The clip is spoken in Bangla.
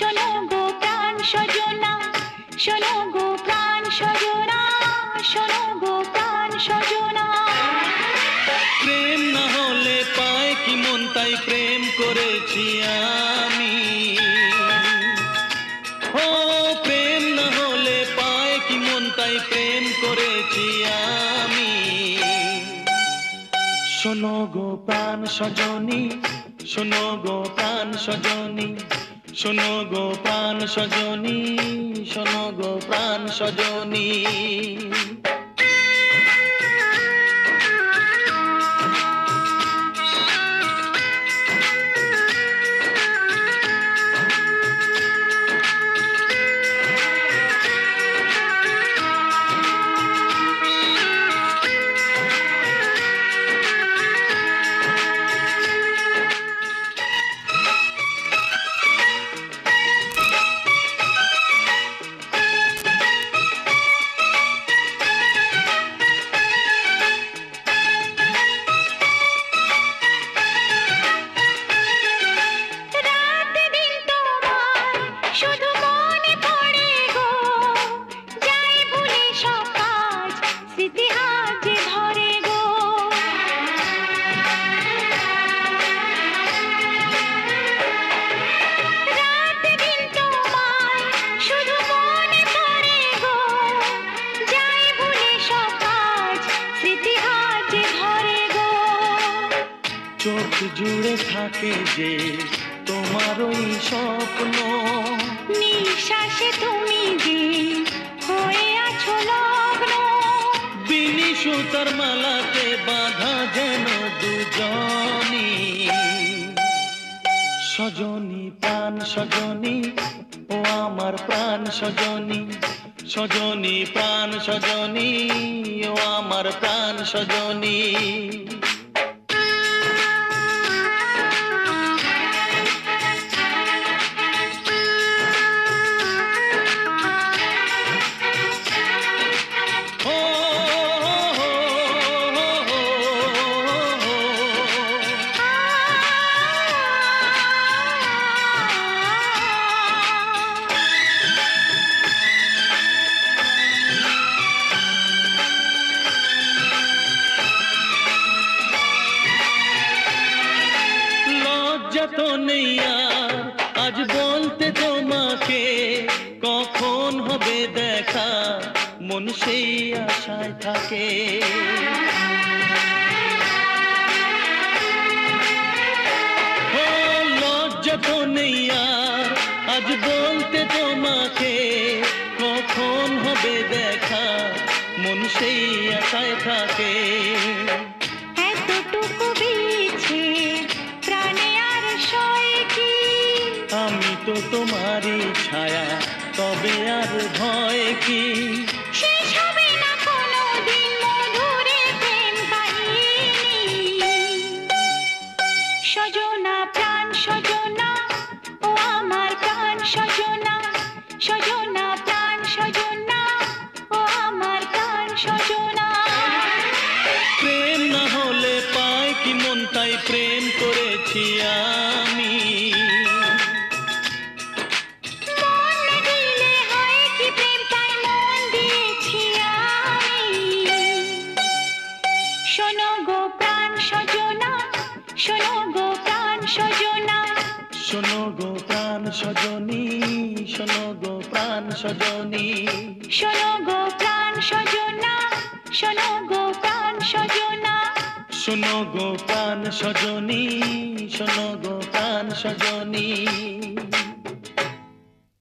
শোনো গো প্রাণ সজনা, শোনো গো প্রাণ সজনা, শোনো গো প্রাণ সজনা। প্রেম না হলে পায় কি মন, তাই প্রেম করেছি আমি। ও, প্রেম না হলে পায় কি মন, তাই প্রেম করেছি আমি। শোনো গো প্রাণ সজনী, শোনো গো প্রাণ সজনী। শোনো গো প্রাণ সজনী শোনো গো প্রাণ সজনী। জুড়ে থাকে যে তোমার ওই স্বপ্ন। নিঃশ্বাসে তুমি যে হয়ে আছো লগ্ন। বিনি সুতার মালাতে বাঁধা যেন দুজনি সজনী প্রাণ সজনী ও আমার প্রাণ সজনী। সজনী প্রাণ সজনী ও আমার প্রাণ সজনী। দেখা মন সেই আশায় থাকে। লজ্জা তো নেই আর আজ বলতে তোমাকে কখন হবে দেখা মন সেই আশায় থাকে। এতটুকু বিছে প্রাণে আর সয় কি? আমি তো তোমারই ছায়া তবে আর ভয় কি? শেষ হবে না কোনোদিন মধুরে প্রেম কাহিনী। সজনা প্রাণ সজনা ও আমার প্রাণ সজনা। সজনা প্রাণ সজনা ও আমার প্রাণ সজনা। প্রেম না হলে পায় কি মন? তাই প্রেম করেছি আমি গো প্রাণ সজনা। শোনো গো প্রাণ সজনী শোনো গো প্রাণ সজনী। শোনো গো প্রাণ সজনা শোনো গো প্রাণ সজনা। শোনো গো প্রাণ সজনী শোনো গো প্রাণ সজনী।